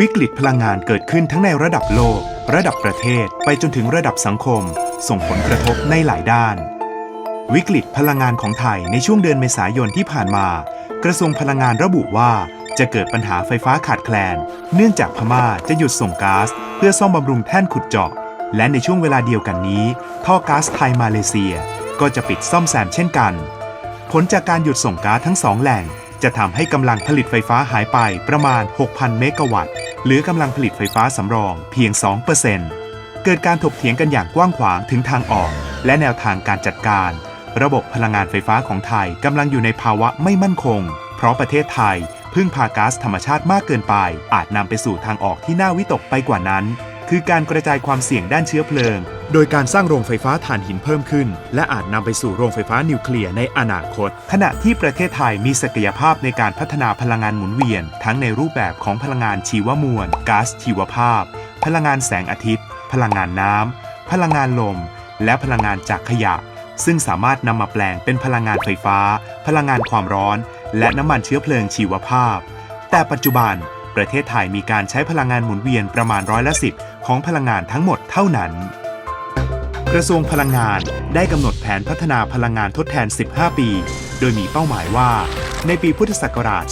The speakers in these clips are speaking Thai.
วิกฤตพลังงานเกิดขึ้นทั้งในระดับโลก ระดับประเทศ ไปจนถึงระดับสังคม ส่งผลกระทบในหลายด้าน วิกฤตพลังงานของไทยในช่วงเดือนเมษายนที่ผ่านมา กระทรวงพลังงานระบุว่าจะเกิดปัญหาไฟฟ้าขาดแคลน เนื่องจากพม่าจะหยุดส่งก๊าซเพื่อซ่อมบำรุงแท่นขุดเจาะ และในช่วงเวลาเดียวกันนี้ ท่อก๊าซไทยมาเลเซีย ก็จะปิดซ่อมแซมเช่นกัน ผลจากการหยุดส่งก๊าซทั้งสองแหล่ง จะทำให้กำลังผลิตไฟฟ้าหายไปประมาณ 6,000 เมกะวัตต์ หรือกำลังผลิตไฟฟ้าสำรองเพียง 2%เกิดการถกเถียงกันอย่างกว้างขวางถึงทางออก และแนวทางการจัดการ ระบบพลังงานไฟฟ้าของไทยกำลังอยู่ในภาวะไม่มั่นคง เพราะประเทศไทยพึ่งพาก๊าซธรรมชาติมากเกินไป อาจนำไปสู่ทางออกที่น่าวิตกไปกว่านั้น คือการกระจายความเสี่ยงด้านเชื้อเพลิง โดยการสร้างโรงไฟฟ้าถ่านหินเพิ่มขึ้น และอาจนำไปสู่โรงไฟฟ้านิวเคลียร์ในอนาคต ขณะที่ประเทศไทยมีศักยภาพในการพัฒนาพลังงานหมุนเวียน ทั้งในรูปแบบของพลังงานชีวมวลก๊าซชีวภาพ พลังงานแสงอาทิตย์ พลังงานน้ำพลังงานลม และพลังงานจากขยะ ซึ่งสามารถนำมาแปลงเป็นพลังงานไฟฟ้า พลังงานความร้อน และน้ำมันเชื้อเพลิงชีวภาพ แต่ปัจจุบัน ประเทศไทยมีการใช้พลังงานหมุนเวียนประมาณร้อยละสิบของพลังงานทั้งหมดเท่านั้น กระทรวงพลังงานได้กำหนดแผนพัฒนาพลังงานทดแทน 15 ปี โดยมีเป้าหมายว่า ในปีพุทธศักราช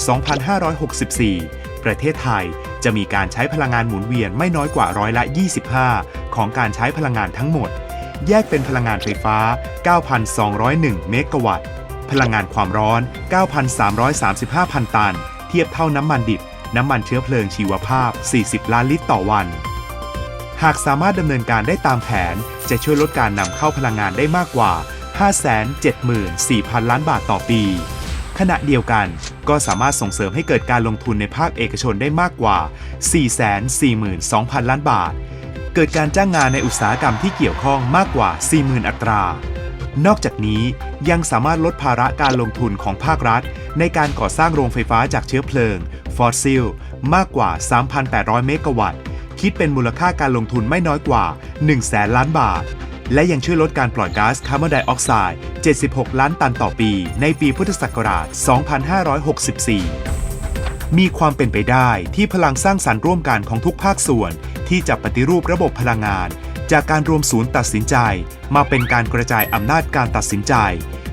2564 ประเทศไทยจะมีการใช้พลังงานหมุนเวียนไม่น้อยกว่าร้อยละ 25 ของการใช้พลังงานทั้งหมด แยกเป็นพลังงานไฟฟ้า 9,201 เมกะวัตต์ พลังงานความร้อน 9,335พันตัน เทียบเท่าน้ำมันดิบ น้ำมันเชื้อเพลิงชีวภาพ 40 ล้านลิตรต่อวัน หากสามารถดำเนินการได้ตามแผน จะช่วยลดการนำเข้าพลังงานได้มากกว่า 574,000 ล้านบาทต่อปี ขณะเดียวกันก็สามารถส่งเสริมให้เกิดการลงทุนในภาคเอกชนได้มากกว่า 442,000 ล้านบาท เกิดการจ้างงานในอุตสาหกรรมที่เกี่ยวข้องมากกว่า 40,000 อัตรา นอกจากนี้ยังสามารถลดภาระการลงทุนของภาครัฐ ในการก่อสร้างโรงไฟฟ้าจากเชื้อเพลิง ฟอสซิล มากกว่า 3,800 เมกะวัตต์ คิดเป็นมูลค่าการลงทุนไม่น้อยกว่า 1 แสนล้านบาท และยังช่วยลดการปล่อยก๊าซคาร์บอนไดออกไซด์ 76 ล้านตันต่อปี ในปีพุทธศักราช 2564มีความเป็นไปได้ที่พลังสร้างสรรค์ร่วมกันของทุกภาคส่วน ที่จะปฏิรูประบบพลังงาน จากการรวมศูนย์ตัดสินใจ มาเป็นการกระจายอำนาจการตัดสินใจ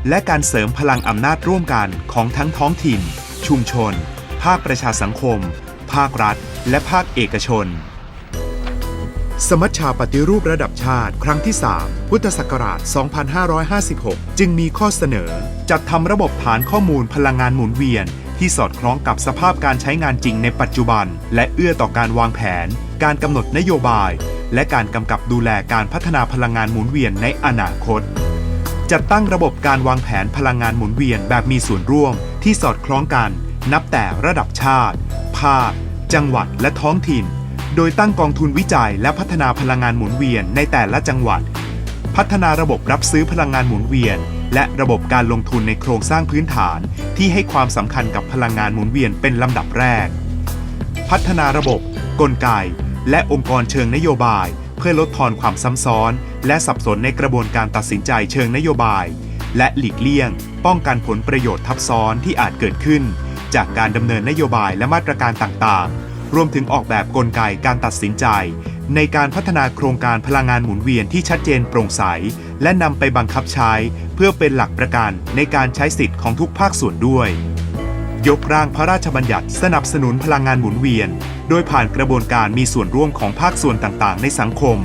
และการเสริมพลังอำนาจร่วมกันของทั้งท้องถิ่น ชุมชน ภาคประชาสังคม ภาครัฐ และภาคเอกชน สมัชชาปฏิรูประดับชาติ ครั้งที่ 3 พุทธศักราช 2556 จึงมีข้อเสนอ จัดทำระบบฐานข้อมูลพลังงานหมุนเวียน ที่สอดคล้องกับสภาพการใช้งานจริงในปัจจุบัน และเอื้อต่อการวางแผน การกำหนดนโยบาย และการกำกับดูแลการพัฒนาพลังงานหมุนเวียนในอนาคตจัดตั้งระบบการวางแผนพลังงานหมุนเวียนแบบมีส่วนร่วมที่สอดคล้องกัน นับแต่ระดับชาติ ภาค จังหวัดและท้องถิ่น โดยตั้งกองทุนวิจัยและพัฒนาพลังงานหมุนเวียนในแต่ละจังหวัด พัฒนาระบบรับซื้อพลังงานหมุนเวียน และระบบการลงทุนในโครงสร้างพื้นฐานที่ให้ความสำคัญกับพลังงานหมุนเวียนเป็นลำดับแรก พัฒนาระบบ กลไก และองค์กรเชิงนโยบาย เพื่อลดทอนความซ้ำซ้อน และสับสนในกระบวนการตัดสินใจเชิงนโยบาย และหลีกเลี่ยง ป้องกันผลประโยชน์ทับซ้อนที่อาจเกิดขึ้น จากการดำเนินนโยบายและมาตรการต่างๆ รวมถึงออกแบบกลไกการตัดสินใจ ในการพัฒนาโครงการพลังงานหมุนเวียนที่ชัดเจนโปร่งใส และนำไปบังคับใช้ เพื่อเป็นหลักประกันในการใช้สิทธิ์ของทุกภาคส่วนด้วย ยกร่างพระราชบัญญัติสนับสนุนพลังงานหมุนเวียน โดยผ่านกระบวนการมีส่วนร่วมของภาคส่วนต่างๆ ในสังคม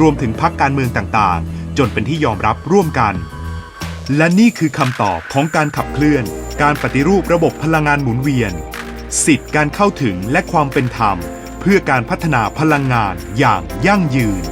รวมถึงพรรคการเมืองต่างๆ จนเป็นที่ยอมรับร่วมกัน และนี่คือคำตอบของการขับเคลื่อน การปฏิรูประบบพลังงานหมุนเวียน สิทธิ์การเข้าถึงและความเป็นธรรม เพื่อการพัฒนาพลังงานอย่างยั่งยืน